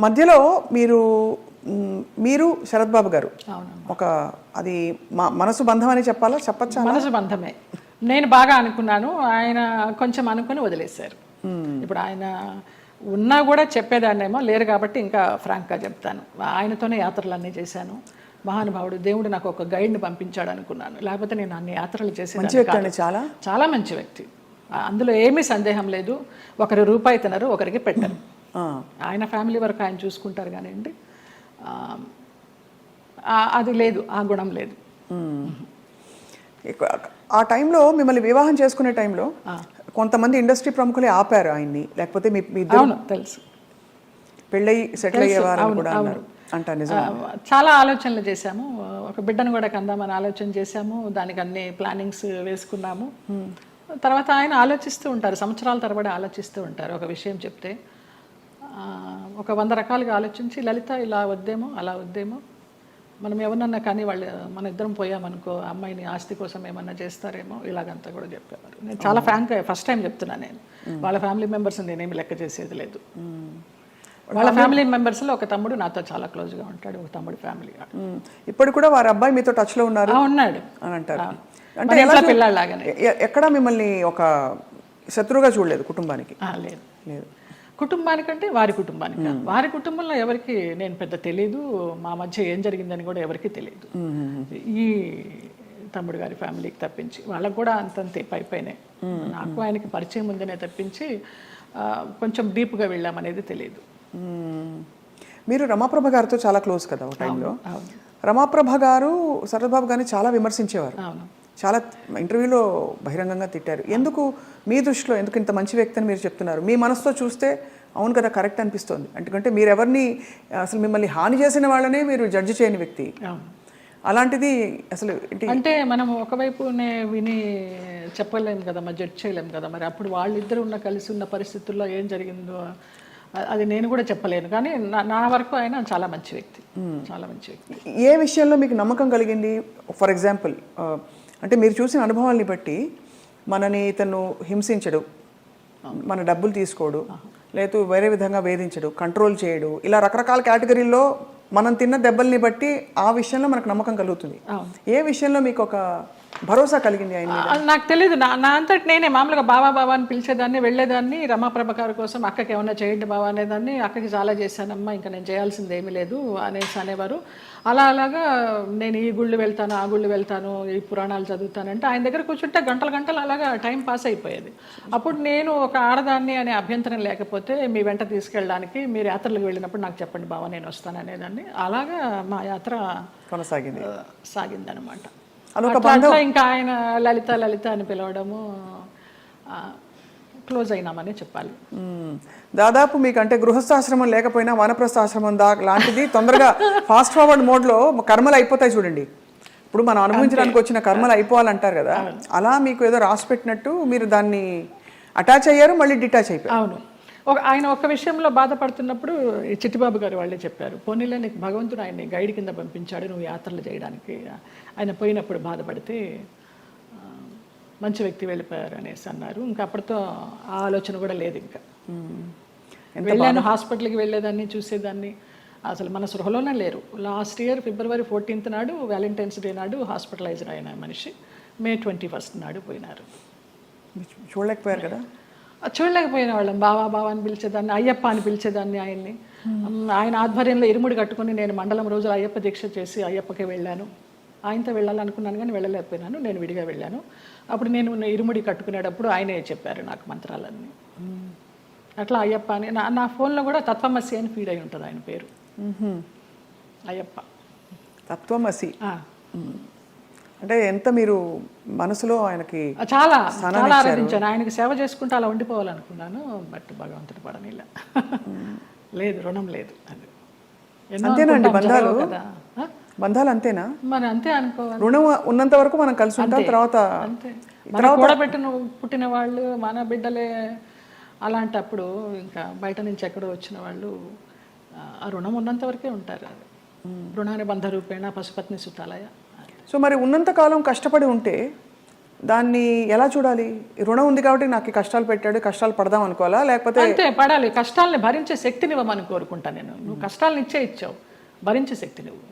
మధ్యలో మీరు మీరు శరత్ బాబు గారు. ఒక అది మనసు బంధం అని చెప్పాలా? చెప్పచ్చా? మనసు బంధమే. నేను బాగా అనుకున్నాను. ఆయన కొంచెం అనుకుని వదిలేశారు. ఇప్పుడు ఆయన ఉన్నా కూడా చెప్పేదాన్నేమో లేరు కాబట్టి ఇంకా ఫ్రాంక్గా చెప్తాను. ఆయనతోనే యాత్రలన్నీ చేశాను. మహానుభావుడు దేవుడు నాకు ఒక గైడ్ని పంపించాడు అనుకున్నాను. లేకపోతే నేను అన్ని యాత్రలు. అండి చాలా. చాలా మంచి వ్యక్తి. అందులో ఏమీ సందేహం లేదు. ఒకరి రూపాయి తినరు ఒకరికి పెట్టరు. ఆయన ఫ్యామిలీ వరకు ఆయన చూసుకుంటారు కానివ్వండి. అది లేదు ఆ గుణం లేదు. ఆ టైంలో మిమ్మల్ని వివాహం చేసుకునే టైంలో కొంతమంది ఇండస్ట్రీ ప్రముఖులే ఆపారు ఆయన్ని. లేకపోతే మీ అవును తెలుసు. పెళ్ళయి సెటిల్ అయ్యేవారు కూడా. అన్నారు. అంట నిజం ఆ, చాలా ఆలోచనలు చేశాము. ఒక బిడ్డను కూడా కందామని ఆలోచన చేశాము. దానికి అన్ని ప్లానింగ్స్ వేసుకున్నాము. తర్వాత ఆయన ఆలోచిస్తూ ఉంటారు సంవత్సరాల తరబడి ఆలోచిస్తూ ఉంటారు ఒక విషయం చెప్తే. ఒక వంద రకాలుగా ఆలోచించి లలిత ఇలా వద్దేమో అలా వద్దేమో. మనం ఎవరినన్నా కానీ వాళ్ళు మన ఇద్దరం పోయామనుకో అమ్మాయిని ఆస్తి కోసం ఏమన్నా చేస్తారేమో ఇలాగంతా కూడా చెప్పేవారు. నేను చాలా ఫ్రాంక్ ఫస్ట్ టైం చెప్తున్నాను నేను. వాళ్ళ ఫ్యామిలీ మెంబర్స్ నేనేమి లెక్క చేసేది లేదు. వాళ్ళ ఫ్యామిలీ మెంబర్స్లో ఒక తమ్ముడు నాతో చాలా క్లోజ్గా ఉంటాడు ఒక తమ్ముడు ఫ్యామిలీ ఇప్పుడు కూడా వారి అబ్బాయి మీతో టచ్లో ఉన్నారు ఉన్నాడు. అని అంటారు. అంటే. ఎ- ఎక్కడా మిమ్మల్ని ఒక శత్రువుగా చూడలేదు కుటుంబానికి? లేదు. లేదు. కుటుంబానికంటే వారి కుటుంబానికి. వారి కుటుంబంలో ఎవరికి నేను పెద్ద తెలీదు మా మధ్య ఏం జరిగిందని కూడా ఎవరికి తెలియదు ఈ తమ్ముడు గారి ఫ్యామిలీకి తప్పించి వాళ్ళకు కూడా అంతంతే పై పైనే. నాకు ఆయనకి పరిచయం ఉందనే తప్పించి కొంచెం డీప్గా వెళ్ళామనేది తెలియదు. మీరు రమాప్రభ గారితో చాలా క్లోజ్ కదా ఒక టైంలో? రమాప్రభ గారు శరత్బాబు గారిని చాలా విమర్శించేవారు. అవును. చాలా ఇంటర్వ్యూలో బహిరంగంగా తిట్టారు. ఎందుకు? మీ దృష్టిలో ఎందుకు ఇంత మంచి వ్యక్తి అని మీరు చెప్తున్నారు? మీ మనసుతో చూస్తే అవును కదా కరెక్ట్ అనిపిస్తోంది. ఎందుకంటే మీరు ఎవరిని అసలు మిమ్మల్ని హాని చేసిన వాళ్ళనే మీరు జడ్జి చేయని వ్యక్తి. అలాంటిది అసలు అంటే మనం ఒకవైపునే విని చెప్పలేం కదా మరి జడ్జ్ చేయలేం కదా మరి అప్పుడు వాళ్ళిద్దరు ఉన్న కలిసి ఉన్న పరిస్థితుల్లో ఏం జరిగిందో అది నేను కూడా చెప్పలేను. కానీ నా- నా వరకు ఆయన చాలా మంచి వ్యక్తి. చాలా మంచి వ్యక్తి. ఏ విషయంలో మీకు నమ్మకం కలిగింది? ఫర్ ఎగ్జాంపుల్ అంటే మీరు చూసిన అనుభవాల్ని బట్టి మనని ఇతను హింసించడు. మన డబ్బులు తీసుకోడు. లేదు వేరే విధంగా వేధించడు. కంట్రోల్ చేయడు. ఇలా రకరకాల కేటగిరీల్లో మనం తిన్న దెబ్బల్ని బట్టి ఆ విషయంలో మనకు నమ్మకం కలుగుతుంది. ఏ విషయంలో మీకు ఒక భరోసా కలిగింది ఆయన నాకు తెలియదు నా నా అంతటి నేనే మామూలుగా బావా బావా అని పిలిచేదాన్ని వెళ్ళేదాన్ని రమాప్రభ గారి కోసం అక్కకి ఏమన్నా చేయండి బావా అనేదాన్ని అక్కకి చాలా చేశానమ్మా ఇంకా నేను చేయాల్సింది ఏమీ లేదు అనేసి అనేవారు. అలా అలాగా నేను ఈ గుళ్ళు వెళ్తాను ఆ గుళ్ళు వెళ్తాను ఈ పురాణాలు చదువుతానంటే ఆయన దగ్గర కూర్చుంటే గంటలు గంటలు అలాగా టైం పాస్ అయిపోయేది. అప్పుడు నేను ఒక ఆడదాన్ని అనే అభ్యంతరం లేకపోతే మీ వెంట తీసుకెళ్ళడానికి మీరు యాత్రలకు వెళ్ళినప్పుడు నాకు చెప్పండి బావా నేను వస్తాను అనేదాన్ని. అలాగా మా యాత్ర కొనసాగింది. సాగిందనమాట. అదొక ఇంకా ఆయన లలిత లలిత అని పిలవడము క్లోజ్ అయినామని చెప్పాలి. దాదాపు మీకు అంటే గృహస్థాశ్రమం లేకపోయినా వానప్రస్థాశ్రమం దా లాంటిది తొందరగా ఫాస్ట్ ఫార్వర్డ్ మోడ్లో కర్మలు అయిపోతాయి చూడండి. ఇప్పుడు మనం అనుభవించడానికి వచ్చిన కర్మలు అయిపోవాలంటారు కదా అలా మీకు ఏదో రాసి పెట్టినట్టు మీరు దాన్ని అటాచ్ అయ్యారు మళ్ళీ డిటాచ్ అయిపోయారు. అవును. ఒక ఆయన ఒక విషయంలో బాధపడుతున్నప్పుడు చిట్టిబాబు గారు వాళ్ళే చెప్పారు పోనీలే నీకు భగవంతుడు ఆయన్ని గైడ్ కింద పంపించాడు నువ్వు యాత్రలు చేయడానికి. ఆయన పోయినప్పుడు బాధపడితే మంచి వ్యక్తి వెళ్ళిపోయారు అనేసి అన్నారు. ఇంకా అప్పటితో ఆ ఆలోచన కూడా లేదు ఇంకా. వెళ్ళాను హాస్పిటల్కి వెళ్ళేదాన్ని చూసేదాన్ని. అసలు మన సృహలోనే లేరు. లాస్ట్ ఇయర్ ఫిబ్రవరి ఫోర్టీన్త్ నాడు వ్యాలంటైన్స్ డే నాడు హాస్పిటలైజ్డ్ అయిన మనిషి మే ట్వంటీ ఫస్ట్ నాడు పోయినారు. చూడలేకపోయారు కదా? చూడలేకపోయిన వాళ్ళం. బావా బావా అని పిలిచేదాన్ని అయ్యప్ప అని పిలిచేదాన్ని ఆయన్ని. ఉమ్, ఆయన ఆధ్వర్యంలో ఇరుముడి కట్టుకుని నేను మండలం రోజులు అయ్యప్ప దీక్ష చేసి అయ్యప్పకి వెళ్ళాను. ఆయనతో వెళ్ళాలనుకున్నాను కానీ వెళ్ళలేకపోయినాను. నేను విడిగా వెళ్ళాను. అప్పుడు నేను ఇరుముడి కట్టుకునేటప్పుడు ఆయనే చెప్పారు నాకు మంత్రాలన్నీ. అట్లా అయ్యప్ప అని. నా నా ఫోన్లో కూడా తత్వమసి అని ఫీడ్ అయి ఉంటుంది ఆయన పేరు. అయ్యప్ప. తత్వమసి. అంటే ఎంత మీరు మనసులో ఆయనకి చాలా చాలా ఆరాధించాను. ఆయనకి సేవ చేసుకుంటూ అలా ఉండిపోవాలనుకున్నాను బట్ భగవంతుడు పడనిలా. లేదు రుణం లేదు అది. అంతేనండి బంధాలు? బంధాలు అంతేనా? మరి అంతే అనుకోవాలి. రుణం ఉన్నంత వరకు మనం కలిసి ఉంటాం తర్వాత అంతే. మన కూడబెట్టిన పుట్టిన వాళ్ళు మన బిడ్డలే అలాంటప్పుడు ఇంకా బయట నుంచి ఎక్కడో వచ్చిన వాళ్ళు ఆ, రుణం ఉన్నంత వరకే ఉంటారు అది. రుణాన్ని బంధ రూపేణ పశుపత్ని సుతాలయ. సో మరి ఉన్నంత కాలం కష్టపడి ఉంటే దాన్ని ఎలా చూడాలి? రుణం ఉంది కాబట్టి నాకు కష్టాలు పెట్టాడు కష్టాలు పడదాం అనుకోవాలా? లేకపోతే అంతే పడాలి. కష్టాలని భరించే శక్తిని ఇవ్వమని కోరుకుంటా నేను. నువ్వు కష్టాలను ఇచ్చే ఇచ్చావు. భరించే శక్తి నువ్వు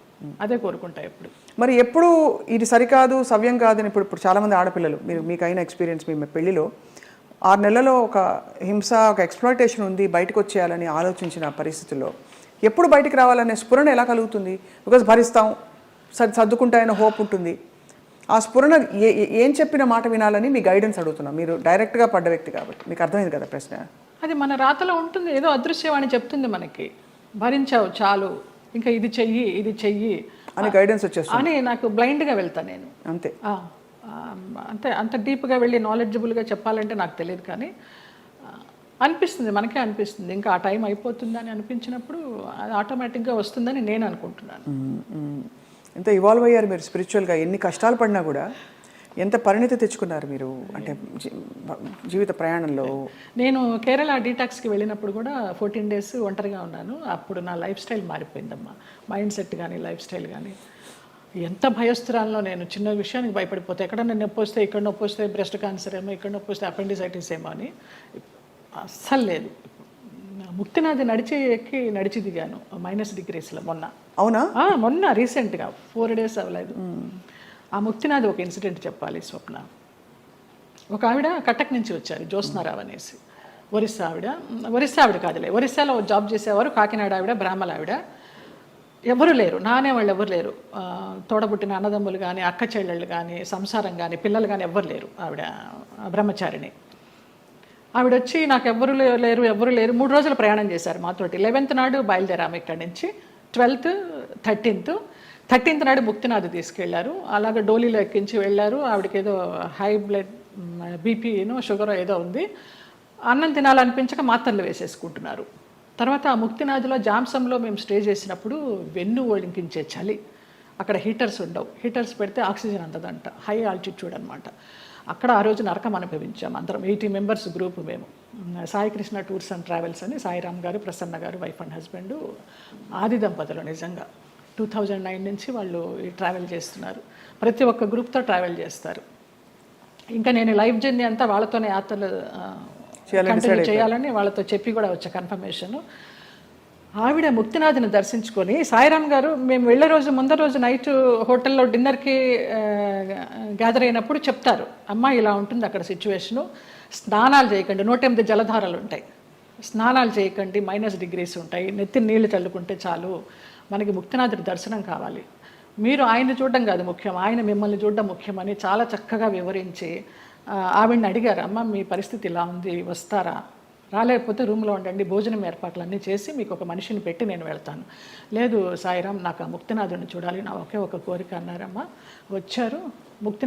అదే కోరుకుంటా ఎప్పుడు. మరి ఎప్పుడు ఇది సరికాదు సవ్యం కాదని ఇప్పుడు ఇప్పుడు చాలామంది ఆడపిల్లలు మీరు మీకు అయిన ఎక్స్పీరియన్స్ మీ పెళ్ళిలో ఆరు నెలలలో ఒక హింస ఒక ఎక్స్ప్లాయిటేషన్ ఉంది బయటకు వచ్చేయాలని ఆలోచించిన పరిస్థితుల్లో ఎప్పుడు బయటికి రావాలనే స్ఫురణ ఎలా కలుగుతుంది? బికాజ్ భరిస్తాం. సర్దుకుంటాయన్న హోప్ ఉంటుంది. ఆ స్ఫురణ ఏ ఏ- చెప్పిన మాట వినాలని మీ గైడెన్స్ అడుగుతున్నాం. మీరు డైరెక్ట్గా పడ్డ వ్యక్తి కాబట్టి. మీకు అర్థమైంది కదా ప్రశ్న? అది మన రాతలో ఉంటుంది. ఏదో అదృశ్యవాణి చెప్తుంది మనకి. భరించావు చాలు. ఇంకా ఇది చెయ్యి ఇది చెయ్యి. అని గైడెన్స్ వచ్చేస్తుంది. అని నాకు బ్లైండ్గా వెళ్తా నేను. అంతే. అంతే. అంత డీప్గా వెళ్ళి నాలెడ్జబుల్గా చెప్పాలంటే నాకు తెలియదు కానీ అనిపిస్తుంది. మనకే అనిపిస్తుంది. ఇంకా ఆ టైం అయిపోతుందని అనిపించినప్పుడు అది ఆటోమేటిక్గా వస్తుందని నేను అనుకుంటున్నాను. ఎంత ఇవాల్వ్ అయ్యారు మీరు స్పిరిచువల్గా ఎన్ని కష్టాలు పడినా కూడా ఎంత పరిణితి తెచ్చుకున్నారు మీరు? అంటే జీవిత ప్రయాణంలో? నేను కేరళ డీటాక్స్కి వెళ్ళినప్పుడు కూడా ఫోర్టీన్ డేస్ ఒంటరిగా ఉన్నాను. అప్పుడు నా లైఫ్ స్టైల్ మారిపోయిందమ్మా. మైండ్ సెట్ కానీ లైఫ్ స్టైల్ కానీ ఎంత భయస్థిరాల్లో నేను చిన్న విషయానికి భయపడిపోతే ఎక్కడన్నా నొప్పి వస్తే ఇక్కడ నొప్పి వస్తే బ్రెస్ట్ క్యాన్సర్ ఏమో ఇక్కడ నొప్పి వస్తే అపెండిసైటిస్ ఏమో అని అస్సలు లేదు. ముక్తినాథి నడిచి ఎక్కి నడిచి దిగాను మైనస్ డిగ్రీస్లో మొన్న. అవునా? మొన్న రీసెంట్గా ఫోర్ డేస్ అవ్వలేదు. ఆ ముక్తినాథ్ ఒక ఇన్సిడెంట్ చెప్పాలి స్వప్న. ఒక ఆవిడ కటక్ నుంచి వచ్చారు జ్యోత్స్నారావు అనేసి. ఒరిస్సా ఆవిడ ఒరిస్సా ఆవిడ కాదులే ఒరిస్సాలో జాబ్ చేసేవారు కాకినాడ ఆవిడ బ్రాహ్మల ఆవిడ. ఎవరు లేరు నానే వాళ్ళు ఎవరు లేరు. తోడబుట్టిన అన్నదమ్ములు కానీ అక్క చెల్లెళ్ళు కానీ సంసారం కానీ పిల్లలు కానీ ఎవ్వరు లేరు ఆవిడ బ్రహ్మచారిణి. ఆవిడ వచ్చి నాకు ఎవరు లేరు ఎవ్వరు లేరు. మూడు రోజులు ప్రయాణం చేశారు మాతోటి. లెవెన్త్ నాడు బయలుదేరాము ఇక్కడి నుంచి. Twelfth thirteenth. థర్టీన్త్ నాడు ముక్తినాథ్ తీసుకెళ్ళారు. అలాగే డోలీలో ఎక్కించి వెళ్ళారు. ఆవిడకి ఏదో హై బ్లడ్ బీపీనో షుగర్ ఏదో ఉంది. అన్నం తినాలనిపించక మాత్రలు వేసేసుకుంటున్నారు. తర్వాత ఆ ముక్తినాథ్లో జాంసంలో మేము స్టే చేసినప్పుడు వెన్ను ఒలింకించే చలి. అక్కడ హీటర్స్ ఉండవు. హీటర్స్ పెడితే ఆక్సిజన్ అందదంట. హై ఆల్టిట్యూడ్ అనమాట అక్కడ ఆ రోజు నరకం అనుభవించాం అందరం. ఎయిటీ మెంబర్స్ గ్రూప్ మేము. Sai Krishna tours and travels అని సాయిరామ్ గారు ప్రసన్న గారు వైఫ్ అండ్ హస్బెండ్ ఆది దంపతులు నిజంగా. టూ థౌజండ్ నైన్ నుంచి వాళ్ళు ట్రావెల్ చేస్తున్నారు. ప్రతి ఒక్క గ్రూప్తో ట్రావెల్ చేస్తారు. ఇంకా నేను లైఫ్ జర్నీ అంతా వాళ్ళతోనే యాత్రలు కంటిన్యూ చేయాలని వాళ్ళతో చెప్పి కూడా వచ్చా కన్ఫర్మేషన్. ఆవిడ ముక్తినాథుని దర్శించుకొని సాయిరామ్ గారు మేము వెళ్ళే రోజు ముందర రోజు నైట్ హోటల్లో డిన్నర్కి గ్యాదర్ అయినప్పుడు చెప్తారు. అమ్మ ఇలా ఉంటుంది అక్కడ సిచ్యువేషను. స్నానాలు చేయకండి. నూట ఎనిమిది జలధారలు ఉంటాయి. స్నానాలు చేయకండి. మైనస్ డిగ్రీస్ ఉంటాయి. నెత్తి నీళ్ళు చల్లుకుంటే చాలు. మనకి ముక్తినాథుడి దర్శనం కావాలి. మీరు ఆయన చూడడం కాదు ముఖ్యం. ఆయన మిమ్మల్ని చూడడం ముఖ్యమని చాలా చక్కగా వివరించి ఆవిడని అడిగారు. అమ్మ మీ పరిస్థితి ఇలా ఉంది. వస్తారా? రాలేకపోతే రూమ్లో ఉండండి భోజనం ఏర్పాట్లన్నీ చేసి మీకు ఒక మనిషిని పెట్టి నేను వెళ్తాను. లేదు సాయిరామ్ నాకు ఆ ముక్తినాథుని చూడాలి నా ఒకే ఒక కోరిక అన్నారమ్మా. వచ్చారు ముక్తినాథ్